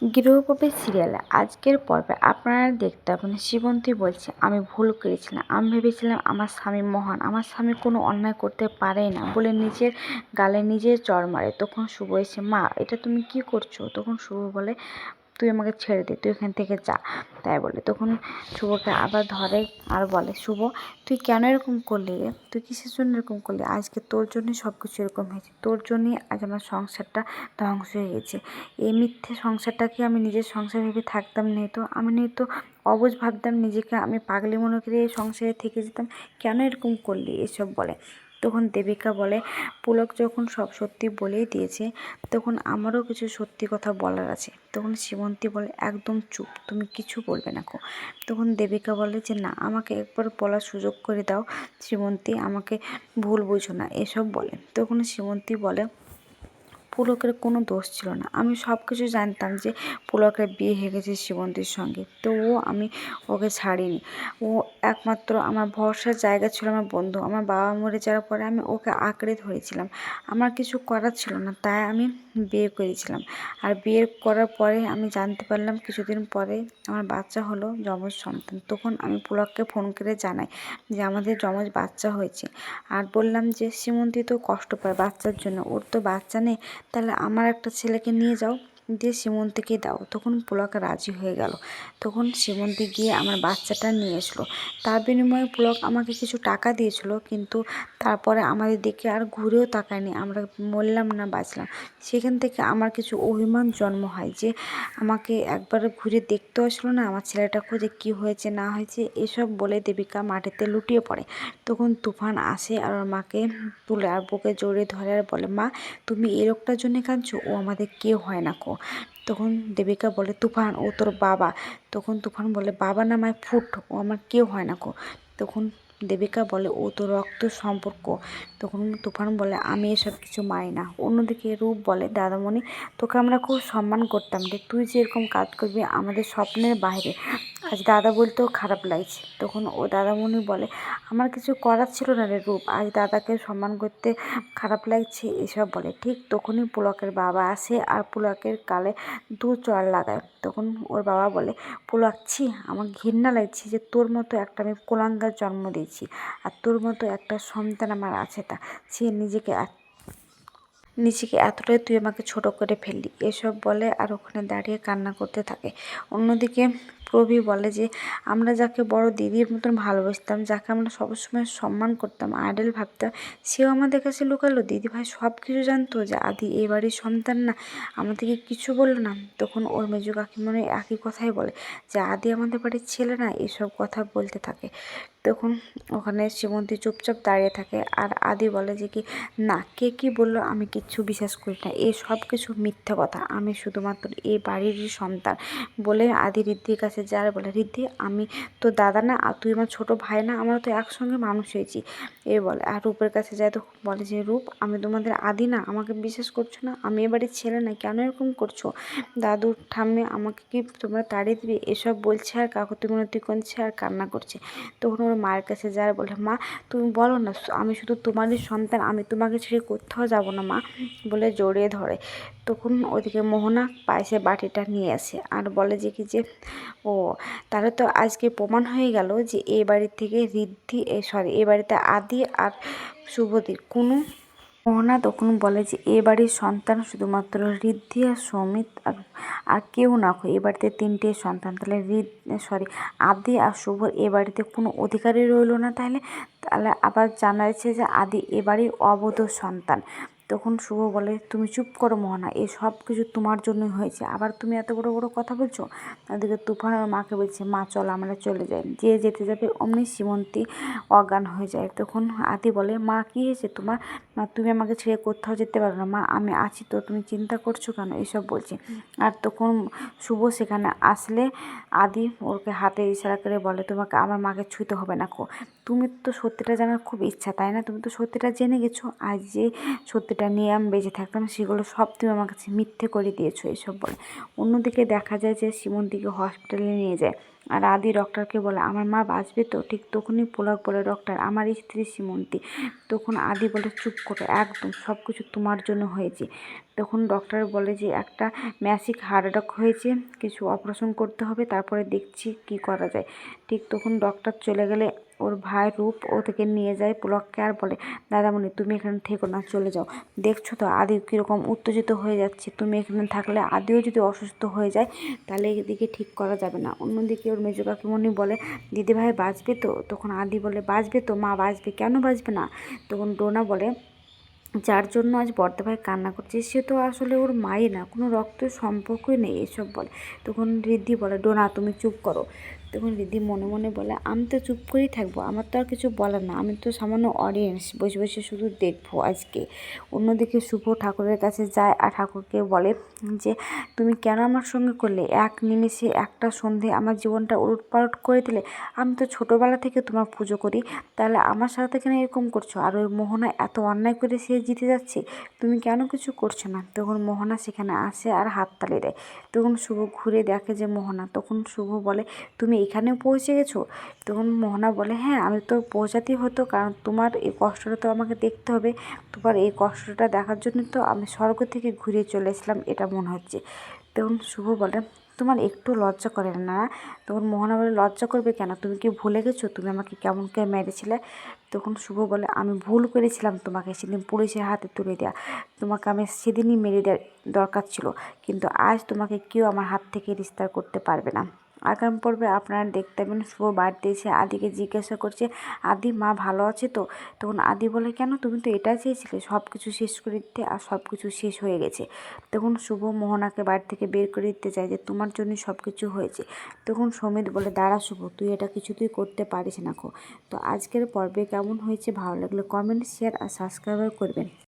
গৃহপ্রবেশ সিরিয়ালে আজকের পর্বে আপনারা দেখতে পাবেন শিবন্তী বলছে, আমি ভুল করেছিলাম। আমি ভেবেছিলাম আমার স্বামী মহান। আমার স্বামী কোনো অন্যায় করতে পারে না। বলে নিজের গালে নিজের চর মারে। তখন শুভ এসে, মা, এটা তুমি কি করছ? তখন শুভ বলে তুই আমাকে ছেড়ে দে, তুই এখান থেকে যা। তাই বলে তখন শুভকে আবার ধরে আর বলে, শুভ, তুই কেন এরকম করলি তুই কিসের জন্য এরকম করলি? আজকে তোর জন্যই সব কিছু এরকম হয়েছে। তোর জন্যই আজ আমার সংসারটা ধ্বংস হয়ে গেছে। এই মিথ্যে সংসারটাকে আমি নিজের সংসার ভেবে থাকতাম নেই তো। আমি নেই তো, অবুঝ ভাবতাম নিজেকে। আমি পাগলি মনে করে সংসারে থেকে যেতাম। কেন এরকম করলি? এসব বলে। তখন দেবিকা বলে, পুলক যখন সব সত্যি বলেই দিয়েছে, তখন আমারও কিছু সত্যি কথা বলার আছে। তখন শ্রীমন্তী বলে, একদম চুপ, তুমি কিছু বলবে না কো। তখন দেবিকা বলে যে, না, আমাকে একবার বলার সুযোগ করে দাও। শ্রীমন্তী, আমাকে ভুল বুঝো না। এসব বলে। তখন শ্রীমন্তী বলে পুলকের কোনো দোষ ছিল না। আমি সব কিছু জানতাম যে পুলকের বিয়ে হয়ে গেছে শিবন্তীর সঙ্গে। তো ও আমি ওকে ছাড়িনি। ও একমাত্র আমার ভরসার জায়গা ছিল আমার বন্ধু। আমার বাবা মরে যাওয়ার পরে আমি ওকে আঁকড়ে ধরেছিলাম। আমার কিছু করার ছিল না, তাই আমি বিয়ে করেছিলাম। আর বিয়ে করার পরে আমি জানতে পারলাম, কিছুদিন পরে আমার বাচ্চা হলো যমজ সন্তান। তখন আমি পুলককে ফোন করে জানাই যে আমাদের যমজ বাচ্চা হয়েছে। আর বললাম যে শ্রীমন্তী তো কষ্ট পায় বাচ্চার জন্য। ওর তো বাচ্চা নেই তাহলে আমার একটা ছেলেকে নিয়ে যাও। দিয়ে সীমন্তীকে দাও। তখন পুলক রাজি হয়ে গেল। তখন সীমন্তী গিয়ে আমার বাচ্চাটা নিয়ে এসলো তার বিনিময়ে পুলক আমাকে কিছু টাকা দিয়েছিল, কিন্তু তারপরে আমাদের দিকে আর ঘুরেও তাকায়নি। আমরা মরলাম না, বাঁচলাম। সেখান থেকে আমার কিছু অভিমান জন্ম হয় যে আমাকে একবার ঘুরে দেখতেও আসলো না, আমার ছেলেটা খোঁজে কি হয়েছে, না হয়েছে, এসব বলে দেবিকা মাটিতে লুটিয়ে পড়ে। তখন তুফান আসে আর ওর মাকে তুলে আর বুকে জড়িয়ে ধরে আর বলে, মা, তুমি এই লোকটার জন্য কাঁদছো? ও আমাদের কেউ হয় না কো। তখন দেবিকা বলে, তুফান, ও তোর বাবা। তখন তুফান বলে, বাবা না মায় ফুট, ও আমার কেউ হয় না কো তখন দেবিকা বলে, ও তো রক্ত সম্পর্ক। তখন তুফান বলে, আমি এসব কিছু মানি না। অন্যদিকে রূপ বলে, দাদামণি, তোকে আমরা খুব সম্মান করতাম রে। তুই যেরকম কাজ করবি আমাদের স্বপ্নের বাইরে। আজ দাদা বলতেও খারাপ লাগছে। তখন ও দাদামণি বলে, আমার কিছু করার ছিল না রে রূপ, আজ দাদাকে সম্মান করতে খারাপ লাগছে, এসব বলে। ঠিক তখনই পুলকের বাবা আসে আর পুলকের কালে দু চড় লাগায়। তখন ওর বাবা বলে, পুলক, ছি, আমার ঘৃণা লাগছে যে তোর মতো একটা আমি কোলাঙ্গার জন্ম দিয়েছি, আর তোর মতো একটা সন্তান আমার আছে তা। সে নিজেকে নিজেকে এতটাই তুই আমাকে ছোট করে ফেললি। এসব বলে আর ওখানে দাঁড়িয়ে কান্না করতে থাকে। অন্যদিকে প্রভি বলে যে, আমরা যাকে বড় দিদির মতন ভালোবাসতাম, যাকে আমরা সবসময় সম্মান করতাম আইডেল ভাবতাম, সেও আমাদের কাছে লুকালো। দিদি ভাই সব কিছু জানতো যে, আদি এই বাড়ির সন্তান না আমাদেরকে কিছু বলল না। তখন ওর মেজু কাকিমনে একই কথাই বলে যে, আদি আমাদের বাড়ির ছেলে না, এসব কথা বলতে থাকে। তখন ওখানে শ্রীমন্তী চুপচাপ দাঁড়িয়ে থাকে আর আদি বলে যে কি, না, কে কি বলল আমি কিচ্ছু বিশ্বাস করি না। এই সব কিছু মিথ্যা কথা। আমি শুধুমাত্র এই বাড়িরই সন্তান। বলে আদি রিদ্ধির কাছে যার বলে রিদ্ধি আমি তো দাদা না, আর তুই আমার ছোটো ভাই না, আমরা তো একসঙ্গে মানুষ হয়েছি। এ বলে, আর রূপের কাছে যায় তো বলে যে, রূপ, আমি তোমাদের আদি না, আমাকে বিশ্বাস করছ না? আমি এ বাড়ির ছেলে না, কেন এরকম করছ? দাদুর ঠাম্মে আমাকে কি তোমরা তাড়িয়ে দিবে? এসব বলছে আর কাকুতি মিনতি করছে আর কান্না করছে। তখন ওর মায়ের কাছে যায় বলে, মা, তুমি বলো না, আমি শুধু তোমারই সন্তান, আমি তোমাকে ছেড়ে কোথাও যাব না, মা, বলে জড়িয়ে ধরে। তখন ওদিকে মোহনা পায়েসে বাটিটা নিয়ে আসে আর বলে যে কি যে, ও, তাহলে তো আজকে প্রমাণ হয়ে গেল যে এ বাড়ি থেকে ঋদ্ধি সরি এ বাড়িতে আদি আর শুভদীর কোনো মোহনা তখন বলে যে, এ বাড়ির সন্তান শুধুমাত্র ঋদ্ধি আর সৌমিত আর আর কেউ না এ বাড়িতে তিনটে সন্তান। তাহলে ঋদ সরি, আদি আর শুভর এ বাড়িতে কোনো অধিকারই রইল না তাহলে? তাহলে আবার জানা যাচ্ছে যে, আদি এ বাড়ির অবৈধ সন্তান। তখন শুভ বলে, তুমি চুপ করো মোহনা, এ সব কিছু তোমার জন্যই হয়েছে। আবার তুমি এত বড় বড় কথা বলছো? তাদেরকে তুফান আমার মাকে বলছে, মা, চল, আমরা চলে যাই। যে যেতে যাবে অমনি সীমন্তী অজ্ঞান হয়ে যায়। তখন আদি বলে, মা, কী হয়েছে তোমার? মা, তুমি আমাকে ছেড়ে কোথাও যেতে পারো না। মা, আমি আছি তো, তুমি চিন্তা করছ কেন? এসব বলছে। আর তখন শুভ সেখানে আসলে আদি ওকে হাতে ইশারা করে বলে, তোমাকে আমার মাকে ছুঁতে হবে না কো। তুমি তো সত্যিটা জানার খুব ইচ্ছা, তাই না? তুমি তো সত্যিটা জেনে গেছো। আজ যে সত্যিটা নিয়ে আমি বেঁচে থাকতাম, সেগুলো সব তুমি আমার কাছে মিথ্যে করে দিয়েছ, এসব বলে। অন্যদিকে দেখা যায় যে সীমন্তীকে হসপিটালে নিয়ে যায়। আর আদি ডক্টরকে বলে, আমার মা বাঁচবে তো? ঠিক তখনই পোলক বলে, ডক্টর, আমার স্ত্রী শ্রীমন্তী। তখন আদি বলে, চুপ করে, একদম সব কিছু তোমার জন্য হয়েছে। তখন ডক্টর বলে যে, একটা ম্যাসিক হার্ট হয়েছে, কিছু অপারেশন করতে হবে, তারপরে দেখছি কি করা যায়। ঠিক তখন ডক্টর চলে গেলে ওর ভাই রূপ ও থেকে নিয়ে যায় পুলককে আর বলে, দাদামণি, তুমি এখানে থেকো না, চলে যাও। দেখছ তো, আদি কীরকম উত্তেজিত হয়ে যাচ্ছে। তুমি এখানে থাকলে আদিও যদি অসুস্থ হয়ে যায়, তাহলে এদিকে ঠিক করা যাবে না। অন্যদিকে ওর মেজো কাকিমণি বলে দিদিভাই বাঁচবে তো? তখন আদি বলে, বাঁচবে তো, মা বাঁচবে। কেন বাঁচবে না? তখন ডোনা বলে, যার জন্য আজ বর্দা ভাই কান্না করছে, সে তো আসলে ওর মাই না, কোনো রক্তের সম্পর্কই নেই, এসব বলে। তখন রিদ্ধি বলে, ডোনা, তুমি চুপ করো। তখন রিদ্ধি মনে মনে বলে, আমি তো চুপ করেই থাকব, আমার তো আর কিছু বলার না। আমি তো সামান্য অডিয়েন্স বসে বসে শুধু দেখব আজকে। অন্যদিকে শুভ ঠাকুরের কাছে যায় আর ঠাকুরকে বলে যে, তুমি কেন আমার সঙ্গে করলে? এক নিমেষে, একটা সন্ধে আমার জীবনটা উলটপালট করে দিলে। আমি তো ছোটোবেলা থেকে তোমার পুজো করি। তাহলে আমার সাথে কেন এরকম করছ? আর ওই মোহনা এত অন্যায় করে সে জিতে যাচ্ছে। তুমি কেন কিছু করছ না? তখন মোহনা সেখানে আসে আর হাততালি দেয়। তখন শুভ ঘুরে দেখে যে মোহনা, তখন শুভ বলে, তুমি এখানেও পৌঁছে গেছো? তখন মোহনা বলে হ্যাঁ আমি তো পৌঁছাতেই হতো, কারণ তোমার এই কষ্টটা তো আমাকে দেখতে হবে। তোমার এই কষ্টটা দেখার জন্য তো আমি স্বর্গ থেকে ঘুরে চলে এসলাম এটা মনে হচ্ছে। তখন শুভ বলে, তোমার একটু লজ্জা করে না। তখন মোহনা বলে, লজ্জা করবে কেন? তুমি কি ভুলে গেছো? তুমি আমাকে কেমন কে মেরেছিলে? তখন শুভ বলে, আমি ভুল করেছিলাম তোমাকে সেদিন পুলিশের হাতে তুলে দেওয়া তোমাকে আমি সেদিনই মেরে দেওয়ার দরকার ছিল, কিন্তু আজ তোমাকে কেউ আমার হাত থেকে রিস্তার করতে পারবে না। আগামী পর্বে আপনারা দেখতে পাবেন শুভ বাড়িতে এসে আদিকে জিজ্ঞাসা করছে, আদি, মা ভালো আছে তো? তখন আদি বলে, কেন? তুমি তো এটা চেয়েছিলে সব কিছু শেষ করে দিতে আর সব কিছু শেষ হয়ে গেছে। তখন শুভ মোহনাকে বাড়ি থেকে বের করে দিতে চায় যে, তোমার জন্য সব কিছু হয়েছে। তখন সমিত বলে, দাঁড়া শুভ, তুই এটা কিছুতেই করতে পারিস না খো। তো আজকের পর্বে কেমন হয়েছে ভালো লাগলে কমেন্ট, শেয়ার আর সাবস্ক্রাইবার করবেন।